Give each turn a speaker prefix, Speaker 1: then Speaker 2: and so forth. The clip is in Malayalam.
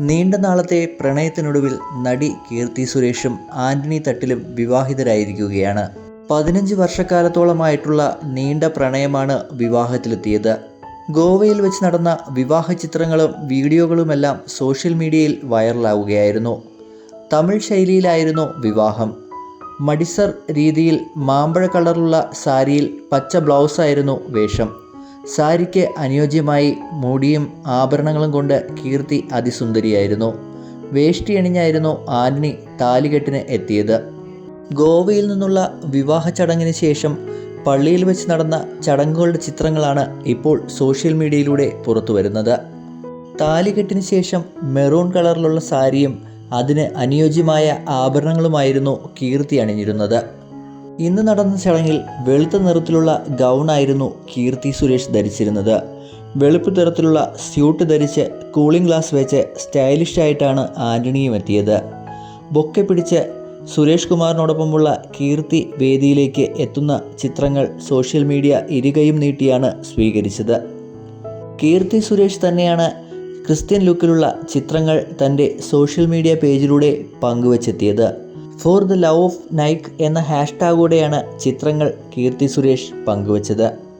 Speaker 1: നീണ്ട നാളത്തെ പ്രണയത്തിനൊടുവിൽ നടി കീർത്തി സുരേഷും ആന്റണി തട്ടിലും വിവാഹിതരായിരിക്കുകയാണ്. പതിനഞ്ച് വർഷക്കാലത്തോളമായിട്ടുള്ള നീണ്ട പ്രണയമാണ് വിവാഹത്തിലെത്തിയത്. ഗോവയിൽ വെച്ച് നടന്ന വിവാഹ ചിത്രങ്ങളും വീഡിയോകളുമെല്ലാം സോഷ്യൽ മീഡിയയിൽ വൈറലാവുകയായിരുന്നു. തമിഴ് ശൈലിയിലായിരുന്നു വിവാഹം. മടിസർ രീതിയിൽ മാമ്പഴ കളറുള്ള സാരിയിൽ പച്ച ബ്ലൗസായിരുന്നു വേഷം. സാരിക്ക് അനുയോജ്യമായി മുടിയും ആഭരണങ്ങളും കൊണ്ട് കീർത്തി അതിസുന്ദരിയായിരുന്നു. വേഷ്ടി അണിഞ്ഞായിരുന്നു ആന്റണി താലികെട്ടിന് എത്തിയത്. ഗോവയിൽ നിന്നുള്ള വിവാഹ ചടങ്ങിന് ശേഷം പള്ളിയിൽ വെച്ച് നടന്ന ചടങ്ങുകളുടെ ചിത്രങ്ങളാണ് ഇപ്പോൾ സോഷ്യൽ മീഡിയയിലൂടെ പുറത്തു വരുന്നത്. താലികെട്ടിന് ശേഷം മെറൂൺ കളറിലുള്ള സാരിയും അതിന് അനുയോജ്യമായ ആഭരണങ്ങളുമായിരുന്നു കീർത്തി അണിഞ്ഞിരുന്നത്. ഇന്ന് നടന്ന ചടങ്ങിൽ വെളുത്ത നിറത്തിലുള്ള ഗൗണായിരുന്നു കീർത്തി സുരേഷ് ധരിച്ചിരുന്നത്. വെളുപ്പ് നിറത്തിലുള്ള സ്യൂട്ട് ധരിച്ച് കൂളിംഗ് ഗ്ലാസ് വെച്ച് സ്റ്റൈലിഷ് ആയിട്ടാണ് എത്തിയത്. ബൊക്കെ പിടിച്ച് സുരേഷ് കുമാറിനോടൊപ്പമുള്ള കീർത്തി വേദിയിലേക്ക് എത്തുന്ന ചിത്രങ്ങൾ സോഷ്യൽ മീഡിയ ഇരുകയും നീട്ടിയാണ് സ്വീകരിച്ചത്. കീർത്തി സുരേഷ് തന്നെയാണ് ക്രിസ്ത്യൻ ലുക്കിലുള്ള ചിത്രങ്ങൾ തന്റെ സോഷ്യൽ മീഡിയ പേജിലൂടെ പങ്കുവച്ചെത്തിയത്. For the love of Nike എന്ന ഹാഷ്ടാഗോടെയാണ് ചിത്രങ്ങൾ കീർത്തി സുരേഷ് പങ്കുവച്ചത്.